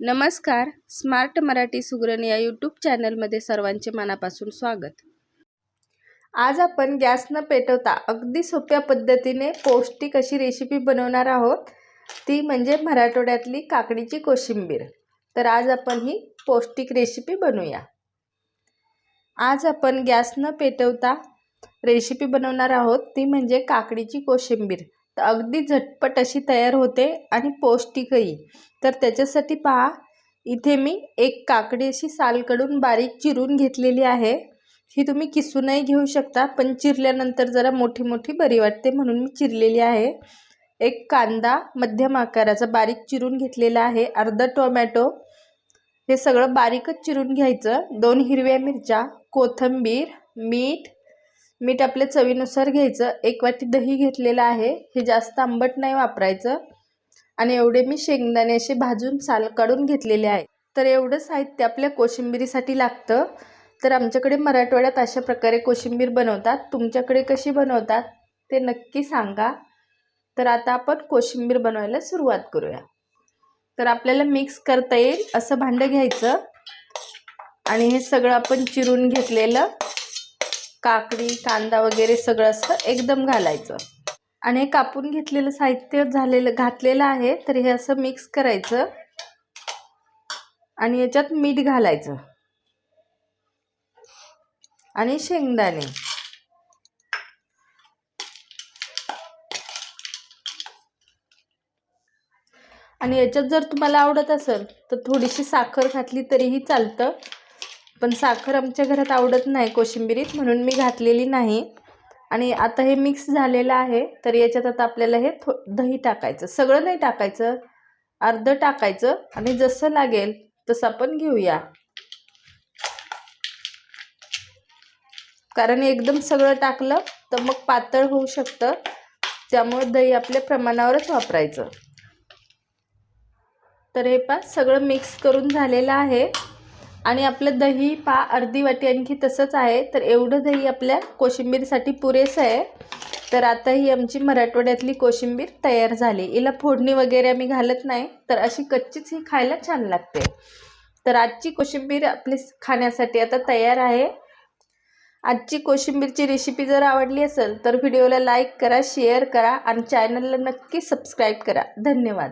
नमस्कार. स्मार्ट मराठी सुगरण या यूट्यूब चॅनलमध्ये सर्वांचे मनापासून स्वागत. आज आपण गॅस न पेटवता अगदी सोप्या पद्धतीने पौष्टिक अशी रेसिपी बनवणार आहोत. ती म्हणजे मराठवाड्यातली काकडीची कोशिंबीर. तर आज आपण ही पौष्टिक रेसिपी बनवूया. आज आपण गॅस न पेटवता रेसिपी बनवणार आहोत. ती म्हणजे काकडीची कोशिंबीर. तर अगदी झटपट अशी तयार होते आणि पौष्टिकही. तर त्याच्यासाठी पहा इथे मी एक काकडी अशी सालकडून बारीक चिरून घेतलेली आहे. ही तुम्ही किसूनही घेऊ शकता पण चिरल्यानंतर जरा मोठी मोठी बरी वाटते म्हणून मी चिरलेली आहे. एक कांदा मध्यम आकाराचा बारीक चिरून घेतलेला आहे अर्धा टोमॅटो. हे सगळं बारीकच चिरून घ्यायचं. दोन हिरव्या मिरच्या कोथिंबीर मीठ मीठ आपल्या चवीनुसार घ्यायचं. एक वाटी दही घेतलेलं आहे. हे जास्त आंबट नाही वापरायचं. आणि एवढे मी शेंगदाणे असे भाजून साल काढून घेतलेले आहे तर एवढं साहित्य आपल्या कोशिंबिरीसाठी लागतं. तर आमच्याकडे मराठवाड्यात अशा प्रकारे कोशिंबीर बनवतात. तुमच्याकडे कशी बनवतात ते नक्की सांगा. तर आता आपण कोशिंबीर बनवायला सुरुवात करूया. तर आपल्याला मिक्स करता येईल असं भांडं घ्यायचं. आणि हे सगळं आपण चिरून घेतलेलं काकडी कांदा वगैरे सगळं असं एकदम घालायचं. आणि हे कापून घेतलेलं साहित्य झालेलं घातलेलं आहे तर हे असं मिक्स करायचं. आणि याच्यात मीठ घालायचं. आणि शेंगदाणे. आणि याच्यात जर तुम्हाला आवडत असेल तर थोडीशी साखर घातली तरीही चालतं. पण साखर आमच्या घरात आवडत नाही कोशिंबिरीत म्हणून मी घातलेली नाही. आणि आता हे मिक्स झालेलं आहे तर याच्यात आता आपल्याला हे थो दही टाकायचं. सगळं नाही टाकायचं अर्धं टाकायचं आणि जसं लागेल तसं आपण घेऊया. कारण एकदम सगळं टाकलं तर मग पातळ होऊ शकतं. त्यामुळे दही आपल्या प्रमाणावरच वापरायचं. तर हे पा सगळं मिक्स करून झालेलं आहे. आणि आपलं दही पा अर्धी वाटी आणखी तसंच आहे. तर एवढं दही आपल्या कोशिंबीरसाठी पुरेसं आहे. तर आता ही आमची मराठवाड्यातली कोशिंबीर तयार झाली. हिला फोडणी वगैरे आम्ही घालत नाही. तर अशी कच्चीच ही खायला छान लागते. तर आजची कोशिंबीर आपली खाण्यासाठी आता तयार आहे. आजची कोशिंबीरची रेसिपी जर आवडली असेल तर व्हिडिओला लाईक करा शेअर करा आणि चॅनलला नक्की सबस्क्राईब करा. धन्यवाद.